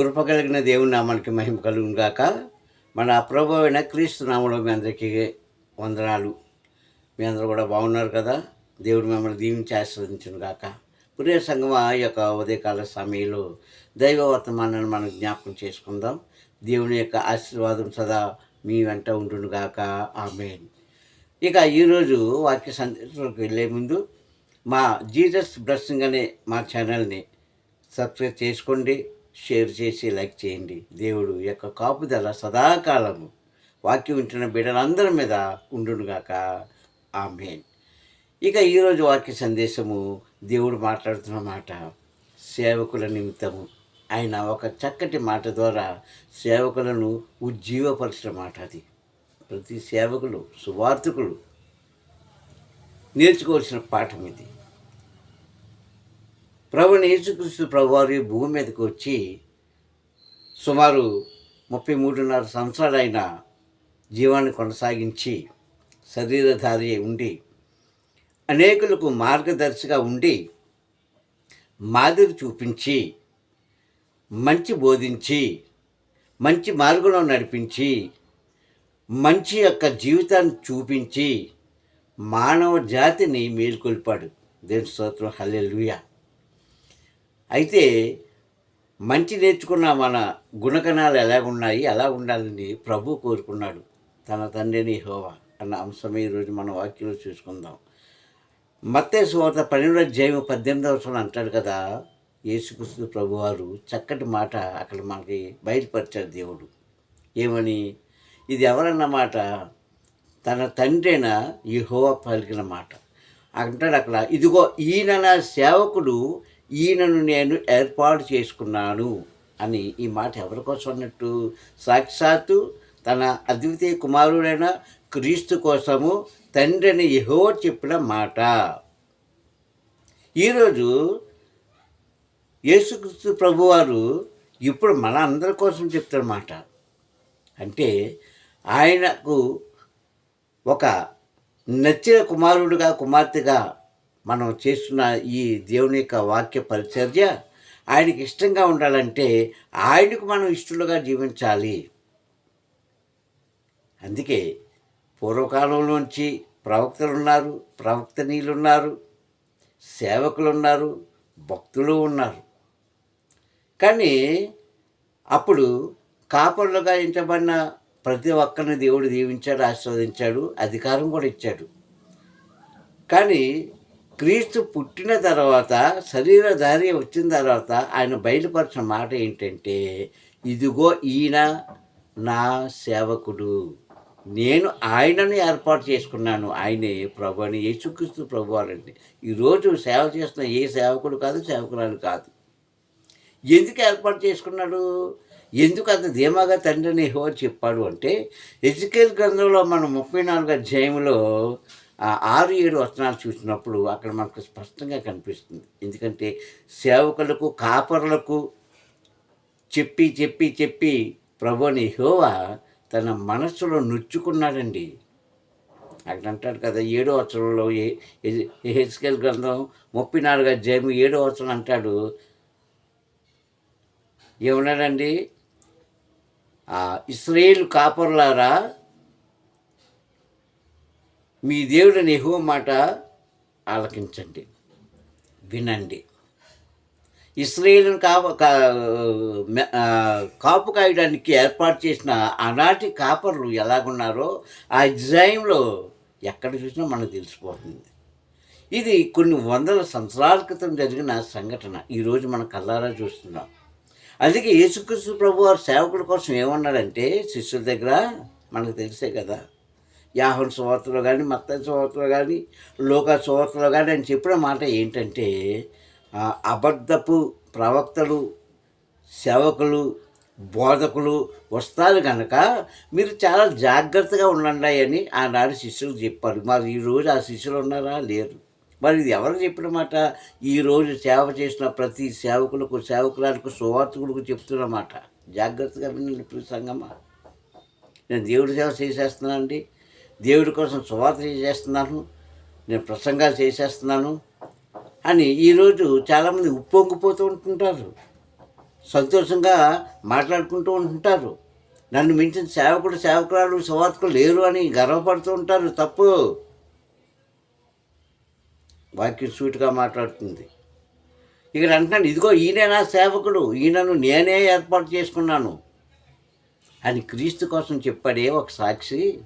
కృప కలిగిన దేవుని నామానికి మహిమ కలుగును గాక. మన ప్రభు అయిన క్రీస్తు నామంలో మీ అందరికీ వందనాలు. మీ అందరూ కూడా బాగున్నారు కదా? దేవుడు మిమ్మల్ని దీవించి ఆశీర్వదించును గాక. ప్రియ సంగమ ఈ యొక్క ఉదయకాల సమయంలో దైవ వర్తమానాన్ని మనం జ్ఞాపకం చేసుకుందాం. దేవుని యొక్క ఆశీర్వాదం సదా మీ వెంట ఉండును గాక. ఆమె ఇక ఈరోజు వాక్య సందేశంలోకి వెళ్ళే ముందు మా జీజస్ బ్లెస్సింగ్ అనే మా ఛానల్ని సబ్స్క్రైబ్ చేసుకోండి. షేర్ చేసి లైక్ చేయండి. దేవుడు యొక్క కాపుదల సదాకాలము. వాక్యం వింటున్న బిడ్డలందరి మీద ఉండునుగాక ఆమెన్. ఇక ఈరోజు వాక్య సందేశము దేవుడు మాట్లాడుతున్న మాట సేవకుల నిమిత్తము. ఆయన ఒక చక్కటి మాట ద్వారా సేవకులను ఉజ్జీవపరిచిన మాట అది. ప్రతి సేవకులు సువార్థకులు నేర్చుకోవాల్సిన పాఠం ఇది. ప్రభుని యేసుక్రీస్తు ప్రభువారు భూమి మీదకి వచ్చి సుమారు ముప్పై మూడున్నర సంవత్సరాలైన జీవాన్ని కొనసాగించి శరీరధారి ఉండి అనేకులకు మార్గదర్శిగా ఉండి మాదిరి చూపించి మంచి బోధించి మంచి మార్గంలో నడిపించి మంచి యొక్క జీవితాన్ని చూపించి మానవ జాతిని మేల్కొల్పాడు. దేని స్తోత్రం. హల్లెలుయా. అయితే మంచి నేర్చుకున్న మన గుణగణాలు ఎలా ఉన్నాయి ఎలా ఉండాలని ప్రభు కోరుకున్నాడు. తన తండ్రిని హోవా అన్న అంశమే ఈరోజు మన వాక్యంలో చూసుకుందాం. మత్తే సువార్త పన్నెండో అధ్యాయం పద్దెనిమిదవ వచనం అంటాడు కదా యేసుక్రీస్తు ప్రభువారు చక్కటి మాట అక్కడ మనకి బయలుపరిచాడు దేవుడు. ఏమని? ఇది ఎవరన్న మాట? తన తండ్రైన హోవా పలికిన మాట. అంటాడు అక్కడ ఇదిగో ఈయన నా సేవకుడు ఈయనను నేను ఏర్పాటు చేసుకున్నాను అని ఈ మాట ఎవరి కోసం అన్నట్టు? సాక్షాత్తు తన అద్వితీయ కుమారుడైన క్రీస్తు కోసము తండ్రిని యహో చెప్పిన మాట. ఈరోజు యేసుక్రీస్తు ప్రభువారు ఇప్పుడు మన అందరి కోసం చెప్తున్న మాట. అంటే ఆయనకు ఒక నచ్చిన కుమారుడిగా కుమార్తెగా మనం చేస్తున్న ఈ దేవుని యొక్క వాక్య పరిచర్య ఆయనకి ఇష్టంగా ఉండాలంటే ఆయనకు మనం ఇష్టలుగా జీవించాలి. అందుకే పూర్వకాలంలోంచి ప్రవక్తలు ఉన్నారు ప్రవక్తనీయులు ఉన్నారు సేవకులు ఉన్నారు భక్తులు ఉన్నారు. కానీ అప్పుడు కాపరులుగా ఎంచబడిన ప్రతి ఒక్కరిని దేవుడు దీవించాడు ఆస్వాదించాడు అధికారం కూడా ఇచ్చాడు. కానీ క్రీస్తు పుట్టిన తర్వాత శరీరధారి వచ్చిన తర్వాత ఆయన బయలుపరిచిన మాట ఏంటంటే ఇదిగో ఈయన నా సేవకుడు. నేను ఆయనను ఏర్పాటు చేసుకున్నాను. ఆయనే ప్రభు అని యేసుక్రీస్తు ప్రభు అనండి ఈరోజు సేవ చేస్తున్న ఏ సేవకుడు కాదు సేవకురాలు కాదు. ఎందుకు ఏర్పాటు చేసుకున్నాడు? ఎందుకు అంత ధీమాగా తండ్రిని హో చెప్పాడు అంటే ఎజుకేల్ గ్రంథంలో మనం ముప్పై నాలుగు అధ్యాయంలో ఆరు ఏడు వచనాలు చూసినప్పుడు అక్కడ మనకు స్పష్టంగా కనిపిస్తుంది. ఎందుకంటే సేవకులకు కాపరులకు చెప్పి చెప్పి చెప్పి ప్రభుని హోవా తన మనస్సులో నొచ్చుకున్నాడండి. అక్కడ అంటాడు కదా ఏడో వచనంలో హెచ్కెల్ గ్రంథం ముప్పై నాలుగు అధ్యాయం ఏడో వచనం అంటాడు. ఏమన్నాడండి? ఇస్రాయేల్ కాపరులారా మీ దేవుడు నెహో మాట ఆలకించండి వినండి. ఇస్రాయేల్ను కాపు కాపు కాయడానికి ఏర్పాటు చేసిన ఆనాటి కాపర్లు ఎలాగున్నారో ఆ అధ్యాయంలో ఎక్కడ చూసినా మనకు తెలిసిపోతుంది. ఇది కొన్ని వందల సంవత్సరాల క్రితం జరిగిన సంఘటన. ఈరోజు మన కళ్ళారా చూస్తున్నాం. అందుకే యేసుక్రీస్తు ప్రభు వారు సేవకుల కోసం ఏమన్నాడంటే శిష్యుల దగ్గర మనకు తెలిసే కదా యాహన్ సువార్తలో కానీ మత్త సువార్తలో కానీ లోక సువార్తలో కానీ ఆయన చెప్పిన మాట ఏంటంటే అబద్ధపు ప్రవక్తలు సేవకులు బోధకులు వస్తారు కనుక మీరు చాలా జాగ్రత్తగా ఉండండి అని ఆనాడు శిష్యులు చెప్పారు. మరి ఈరోజు ఆ శిష్యులు ఉన్నారా? లేరు. మరి ఇది ఎవరు చెప్పిన మాట? ఈరోజు సేవ చేసిన ప్రతి సేవకులకు సేవకులకు సువార్థకులకు చెప్తున్న మాట. జాగ్రత్తగా వినండి ఇప్పుడు సంగమా. నేను దేవుడి సేవ చేసేస్తున్నానండి. దేవుడి కోసం సువార్త చేసేస్తున్నాను నేను ప్రసంగాలు చేసేస్తున్నాను అని ఈరోజు చాలామంది ఉప్పొంగిపోతూ ఉంటుంటారు. సంతోషంగా మాట్లాడుకుంటూ ఉంటారు నన్ను మించిన సేవకుడు సేవకురాలు సువార్తకులు లేరు అని గర్వపడుతూ ఉంటారు. తప్పు. వాక్యం సూటిగా మాట్లాడుతుంది. ఇక్కడ అంటున్నాను ఇదిగో ఈయన నా సేవకుడు. ఈయనను నేనే ఏర్పాటు చేసుకున్నాను. అని క్రీస్తు కోసం చెప్పాడే ఒక సాక్షి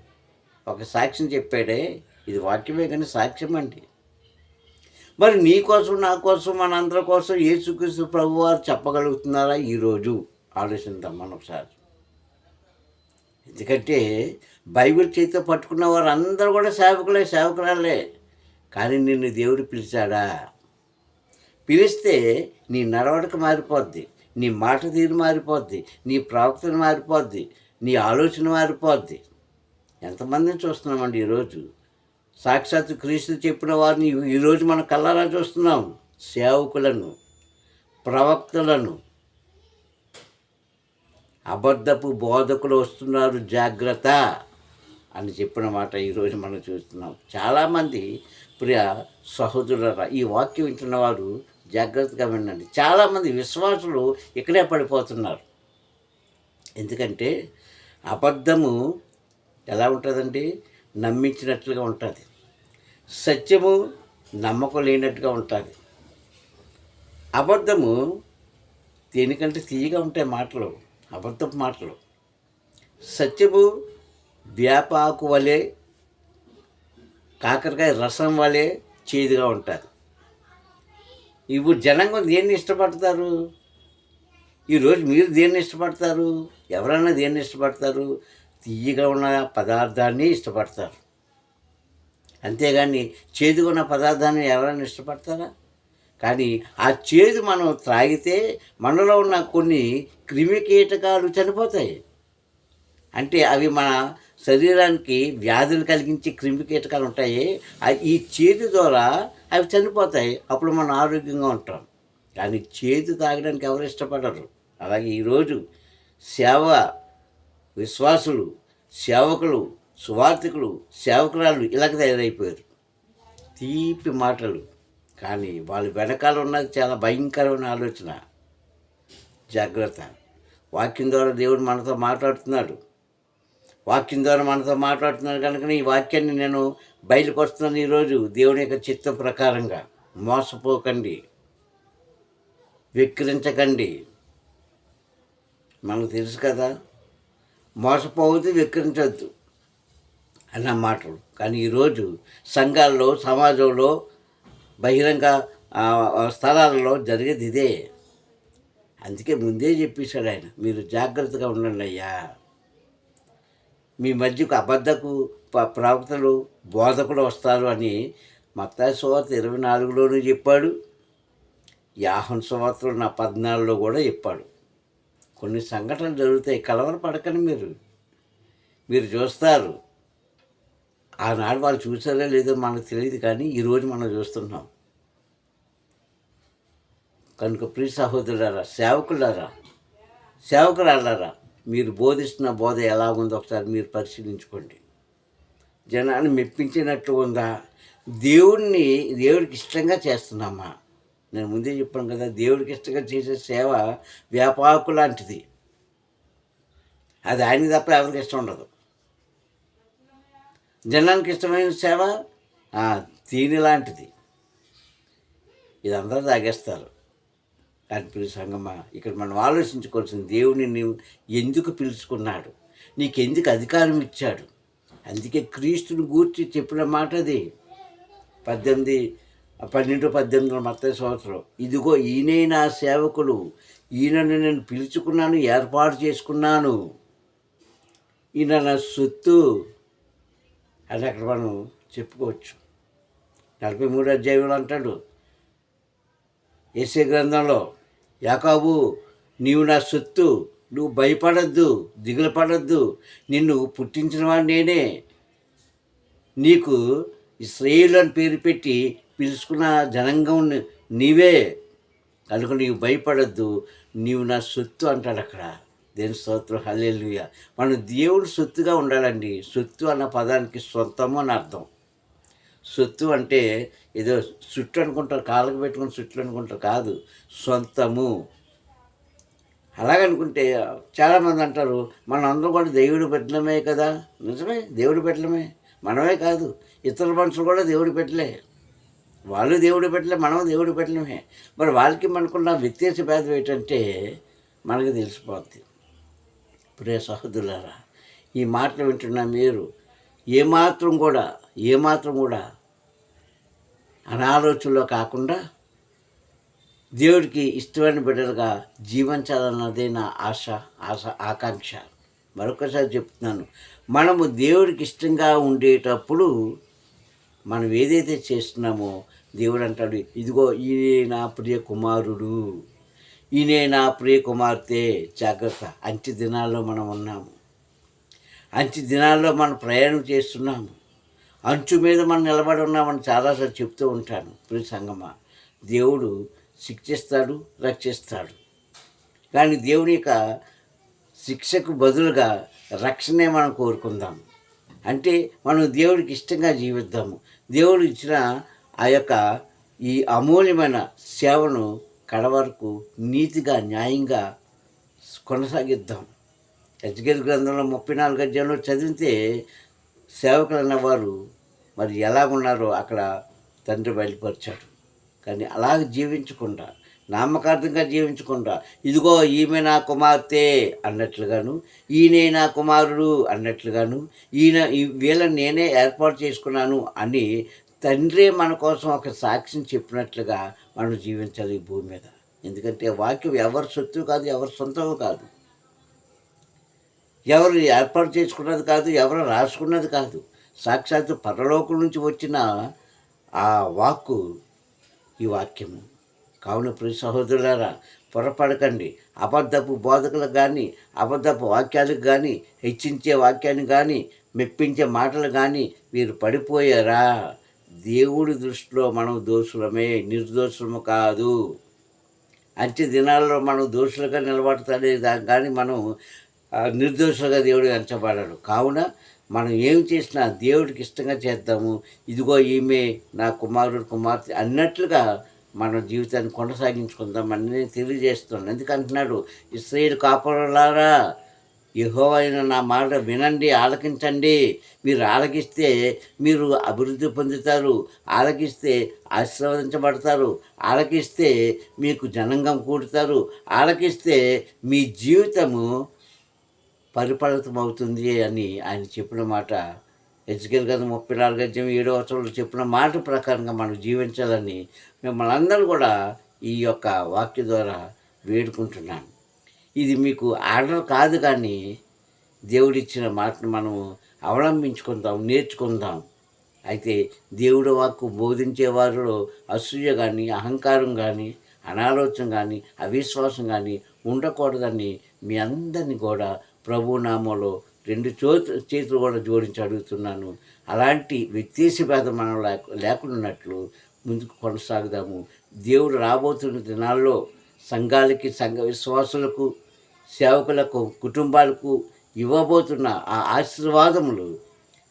ఒక సాక్ష్యం చెప్పాడే ఇది వాక్యమే కానీ సాక్ష్యం అండి. మరి నీ కోసం నా కోసం మనందరి కోసం యేసుక్రీస్తు ప్రభు వారు చెప్పగలుగుతున్నారా ఈరోజు? ఆలోచిద్దాం మనం ఒకసారి. ఎందుకంటే బైబిల్ చేతితో పట్టుకున్న వారు అందరూ కూడా సేవకులే సేవకురాలే కానీ నిన్ను దేవుడు పిలిచాడా? పిలిస్తే నీ నడవడిక మారిపోద్ది నీ మాట తీరు మారిపోద్ది నీ ప్రవర్తన మారిపోద్ది నీ ఆలోచన మారిపోద్ది. ఎంతమందిని చూస్తున్నామండి ఈరోజు సాక్షాత్ క్రీస్తు చెప్పిన వారిని ఈరోజు మన కళ్ళారా చూస్తున్నాం. సేవకులను ప్రవక్తలను. అబద్ధపు బోధకులు వస్తున్నారు జాగ్రత్త అని చెప్పిన మాట ఈరోజు మనం చూస్తున్నాం. చాలామంది ప్రియ సహోదరులరా ఈ వాక్యం వింటున్న వారు జాగ్రత్తగా వినండి. చాలామంది విశ్వాసులు ఇక్కడే పడిపోతున్నారు. ఎందుకంటే అబద్ధము ఎలా ఉంటుందండి? నమ్మించినట్లుగా ఉంటుంది. సత్యము నమ్మకం లేనట్టుగా ఉంటుంది. అబద్ధము దేనికంటే తీయగా ఉంటాయి మాటలు అబద్ధపు మాటలు. సత్యము వేపాకు వలె కాకరకాయ రసం వలె చేదుగా ఉంటుంది. ఇప్పుడు జనాంగం దేన్ని ఇష్టపడతారు? ఈరోజు మీరు దేన్ని ఇష్టపడతారు? ఎవరైనా దేన్ని ఇష్టపడతారు? తీయగా ఉన్న పదార్థాన్ని ఇష్టపడతారు. అంతేగాని చేదుగా ఉన్న పదార్థాన్ని ఎవరైనా ఇష్టపడతారా? కానీ ఆ చేదు మనం త్రాగితే మనలో ఉన్న కొన్ని క్రిమి కీటకాలు చనిపోతాయి. అంటే అవి మన శరీరానికి వ్యాధులు కలిగించే క్రిమి కీటకాలు ఉంటాయి. ఈ చేదు ద్వారా అవి చనిపోతాయి. అప్పుడు మనం ఆరోగ్యంగా ఉంటాం. కానీ చేదు తాగడానికి ఎవరు ఇష్టపడరు. అలాగే ఈరోజు సేవ విశ్వాసులు సేవకులు సువార్థికులు సేవకురాలు ఇలాగ తయారైపోయారు. తీపి మాటలు. కానీ వాళ్ళ వెనకాల ఉన్నది చాలా భయంకరమైన ఆలోచన. జాగ్రత్త. వాక్యం ద్వారా దేవుడు మనతో మాట్లాడుతున్నాడు. వాక్యం ద్వారా మనతో మాట్లాడుతున్నాడు కనుక ఈ వాక్యాన్ని నేను బయలుపరుస్తున్నాను ఈరోజు దేవుని యొక్క చిత్తం ప్రకారంగా. మోసపోకండి. విక్రించకండి మనకు తెలుసు కదా మోసపోవద్దు విక్రించవద్దు అన్న మాటలు. కానీ ఈరోజు సంఘాల్లో సమాజంలో బహిరంగ స్థలాలలో జరిగేది ఇదే. అందుకే ముందే చెప్పేశాడు ఆయన మీరు జాగ్రత్తగా ఉండండి అయ్యా. మీ మధ్యకు అబద్ధకు ప్రవక్తలు బోధకులు వస్తారు అని మత్తాయి సువార్త ఇరవై నాలుగులోనూ చెప్పాడు. యాహన్ సువార్తలు నా పద్నాలుగులో కూడా చెప్పాడు. కొన్ని సంఘటనలు జరుగుతాయి. కలవరపడకండి మీరు. మీరు చూస్తారు. ఆనాడు వాళ్ళు చూసారో లేదో మనకు తెలియదు కానీ ఈరోజు మనం చూస్తున్నాం. కనుక ప్రియ సహోదరులారా సేవకులారా సేవకురాలారా మీరు బోధిస్తున్న బోధ ఎలా ఉందో ఒకసారి మీరు పరిశీలించుకోండి. జనాన్ని మెప్పించినట్టు ఉందా? దేవుణ్ణి దేవుడికి ఇష్టంగా చేస్తున్నామా? నేను ముందే చెప్పాను కదా దేవుడికి ఇష్టంగా చేసే సేవ వ్యాపాకు లాంటిది. అది ఆయనకి తప్ప ఎవరికి ఇష్టం ఉండదు. జనానికి ఇష్టమైన సేవ తీని లాంటిది. ఇది అందరూ తాగేస్తారు. కానీ ప్రియ ఇక్కడ మనం ఆలోచించుకోవాల్సిన దేవుని నీవు ఎందుకు పిలుచుకున్నాడు? నీకు ఎందుకు అధికారం ఇచ్చాడు? అందుకే క్రీస్తుని గూర్చి చెప్పిన మాట అది పద్దెనిమిది పన్నెండు పద్దెనిమిది మత్త సంవత్సరం. ఇదిగో ఈయనే నా సేవకులు ఈయనను నేను పిలుచుకున్నాను ఏర్పాటు చేసుకున్నాను. ఈయన నా సొత్తు అని అక్కడ మనం చెప్పుకోవచ్చు. నలభై మూడు అధ్యాయంలో అంటాడు. ఏసీ గ్రంథంలో యాకాబు నీవు నా సొత్తు నువ్వు భయపడద్దు దిగులు పడద్దు నిన్ను పుట్టించిన వాడు నేనే. నీకు ఇస్రాయేలు అని పేరు పెట్టి పిలుచుకున్న జనంగం నీవే. కనుక నీవు భయపడద్దు. నీవు నా సొత్తు అంటాడు అక్కడ. దేని స్తోత్రం. హల్లెలూయ. మనం దేవుడు సొత్తుగా ఉండాలండి. సొత్తు అన్న పదానికి సొంతము అని అర్థం. సొత్తు అంటే ఏదో చుట్టు అనుకుంటారు కాళ్ళకు పెట్టుకుని చుట్టూ అనుకుంటారు కాదు. సొంతము. అలాగనుకుంటే చాలామంది అంటారు మన అందరం కూడా దేవుడి పెట్టడమే కదా. నిజమే దేవుడి పెట్టడమే. మనమే కాదు. ఇతర మనుషులు కూడా దేవుడి పెట్టలే. వాళ్ళు దేవుడి పెట్టలే మనం దేవుడి పెట్టడమే మరి వాళ్ళకి మనకున్న వ్యత్యాస భేదం ఏంటంటే మనకు తెలిసిపోద్ది. ప్రియ సహోదరులారా ఈ మాటలు వింటున్న మీరు ఏమాత్రం కూడా ఏమాత్రం కూడా అనాలోచనలో కాకుండా దేవుడికి ఇష్టమైన బిడ్డలుగా జీవించాలన్నదే నా ఆశ ఆశ ఆకాంక్ష. మరొకసారి చెప్తున్నాను మనము దేవుడికి ఇష్టంగా ఉండేటప్పుడు మనం ఏదైతే చేస్తున్నామో దేవుడు అంటాడు ఇదిగో ఈయనే నా ప్రియ కుమారుడు ఈయనే నా ప్రియ కుమార్తె జాగ్రత్త. అంత్య దినాల్లో మనం ఉన్నాము. అంత్య దినాల్లో మనం ప్రయాణం చేస్తున్నాము. అంచు మీద మనం నిలబడి ఉన్నామని చాలాసార్లు చెప్తూ ఉంటాను ప్రియ సంగమ. దేవుడు శిక్షిస్తాడు రక్షిస్తాడు. కానీ దేవుని యొక్క శిక్షకు బదులుగా రక్షణే మనం కోరుకుందాం. అంటే మనం దేవుడికి ఇష్టంగా జీవిద్దాము. దేవుడు ఇచ్చిన ఆ యొక్క ఈ అమూల్యమైన సేవను కడవరకు నీతిగా న్యాయంగా కొనసాగిద్దాం. యజ్ఞ గ్రంథంలో ముప్పై నాలుగు అధ్యాయంలో చదివితే సేవకులు అన్నవారు మరి ఎలా ఉన్నారో అక్కడ తండ్రి బయలుపరిచాడు. కానీ అలాగ జీవించకుండా నామకార్థంగా జీవించకుండా ఇదిగో ఈమె నా కుమార్తె అన్నట్లుగాను ఈయనే నా కుమారుడు అన్నట్లుగాను ఈయన వీళ్ళని నేనే ఏర్పాటు చేసుకున్నాను అని తండ్రి మన కోసం ఒక సాక్షిని చెప్పినట్లుగా మనం జీవించాలి ఈ భూమి మీద. ఎందుకంటే వాక్యం ఎవరి సొత్తు కాదు ఎవరి సొంతం కాదు. ఎవరు ఏర్పాటు చేసుకున్నది కాదు ఎవరు రాసుకున్నది కాదు. సాక్షాత్తు పరలోకం నుంచి వచ్చిన ఆ వాక్కు ఈ వాక్యము. కావున ప్రియ సహోదరులారా పొరపడకండి. అబద్ధపు బోధకులకు కానీ అబద్ధపు వాక్యాలకు కానీ హెచ్చించే వాక్యాన్ని కానీ మెప్పించే మాటలు కానీ వీరు పడిపోయారా? దేవుడి దృష్టిలో మనం దోషులమే నిర్దోషులము కాదు. అంత్య దినాల్లో మనం దోషులుగా నిలబడతాడే దాని కానీ మనం నిర్దోషులుగా దేవుడు ఎంచబడాడు కావున మనం ఏం చేసినా దేవుడికి ఇష్టంగా చేద్దాము. ఇదిగో ఈమె నా కుమారుడు కుమార్తె అన్నట్లుగా మన జీవితాన్ని కొనసాగించుకుందాం అని నేను తెలియజేస్తున్నాను. ఎందుకంటున్నాడు ఇస్రాయేల్ కాపురలారా యహో అయిన నా మాట వినండి ఆలకించండి. మీరు ఆలకిస్తే మీరు అభివృద్ధి పొందుతారు ఆలకిస్తే ఆశీర్వదించబడతారు ఆలకిస్తే మీకు జనంగం కూడుతారు ఆలకిస్తే మీ జీవితము పరిపలితం అవుతుంది అని ఆయన చెప్పిన మాట హెచ్కెల్ గత ముప్పై నాలుగు అధ్యాయం ఏడవ వచనంలో చెప్పిన మాట ప్రకారంగా మనం జీవించాలని మిమ్మల్ని అందరూ కూడా ఈ యొక్క వాక్య ద్వారా వేడుకుంటున్నాను. ఇది మీకు ఆర్డర్ కాదు కానీ దేవుడిచ్చిన మాటను మనం అవలంబించుకుందాం నేర్చుకుందాం. అయితే దేవుడు వాక్కు బోధించే వారిలో అసూయ కానీ అహంకారం కానీ అనాలోచన కానీ అవిశ్వాసం కానీ ఉండకూడదని మీ అందరినీ కూడా ప్రభు నామంలో రెండు చో చేతులు కూడా జోడించి అడుగుతున్నాను. అలాంటి వ్యత్యాస భేదం మనం లేక లేకున్నట్లు ముందుకు కొనసాగుదాము. దేవుడు రాబోతున్న దినాల్లో సంఘాలకి సంఘ విశ్వాసులకు సేవకులకు కుటుంబాలకు ఇవ్వబోతున్న ఆ ఆశీర్వాదములు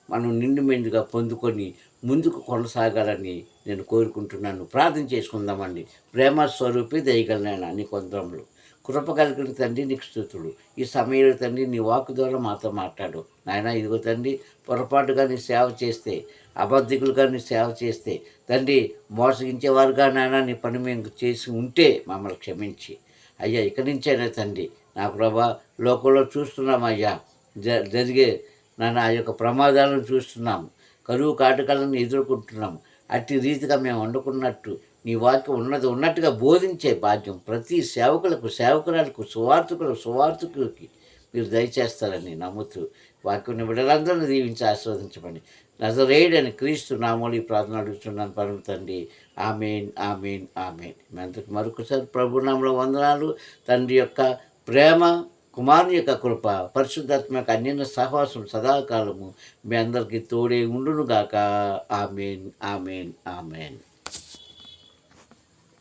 మనం నిండు మెండుగా పొందుకొని ముందుకు కొనసాగాలని నేను కోరుకుంటున్నాను. ప్రార్థన చేసుకుందామండి. ప్రేమ స్వరూపి దయగలనైనా నీ కొందరంలో కృపగలిగిన తండ్రి నీకు స్థుతుడు ఈ సమయంలో తండ్రి నీ వాక్ ద్వారా మాతో మాట్లాడు. నాయన ఇదిగో తండ్రి పొరపాటుగా నీ సేవ చేస్తే అబద్ధికులుగా నీ సేవ చేస్తే తండ్రి మోసగించేవారుగా నాయన నీ పని మేము చేసి ఉంటే మమ్మల్ని క్షమించి. అయ్యా ఇక్కడి నుంచైనా తండ్రి నా ప్రభా లోకంలో చూస్తున్నాం అయ్యా. జ జరిగే నాన్న ఆ యొక్క ప్రమాదాలను చూస్తున్నాము. కరువు కాటకాలను ఎదుర్కొంటున్నాము. అట్టి రీతిగా మేము వండుకున్నట్టు నీ వాక్యం ఉన్నది ఉన్నట్టుగా బోధించే బాధ్యం ప్రతి సేవకులకు సేవకురాలకు సువార్థకులకు సువార్థకులకి మీరు దయచేస్తారని నమ్ముతూ వాక్యం బిడ్డలందరినీ దీవించి ఆస్వాదించమని నజరేయుడని క్రీస్తు నామూలి ప్రార్థన అడుగుతున్నాను పరమ తండ్రి. Amen amen amen. మీ మరొకసారి ప్రభునామంలో వందనాలు. తండ్రి యొక్క ప్రేమ కుమారుని యొక్క కృప పరిశుద్ధాత్మ యొక్క అన్యన సహవాసం సదాకాలము మీ అందరికీ తోడే ఉండునుగాక. Amen amen amen.